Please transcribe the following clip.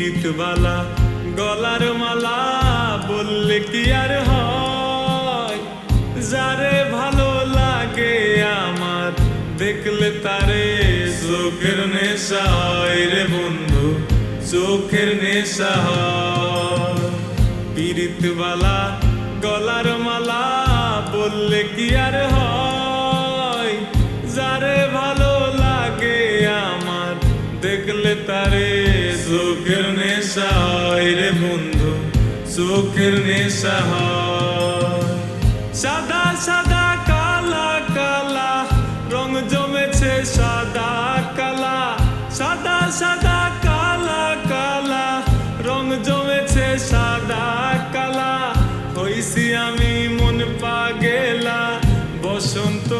পীড়িতবালা গলার মালা বললে কি আর হয়? যারে ভালো লাগে আমার, দেখলে তারে চোখের নেশা হয় রে বন্ধু, চোখের নেশা পীড়িতবালা গলার মালা বললে কি আর হয়? যারে ভালো লাগে আমার, দেখলে তারে চোখের নেশা হয় রে বন্ধু, চোখের নেশা সাদা সাদা, কালা কালা, রং জমেছে সাদা, কালা। সাদা সাদা, কালা কালা, রং জমেছে সাদা, কালা। হইছি আমি মন পাগেলা বসন্তকালে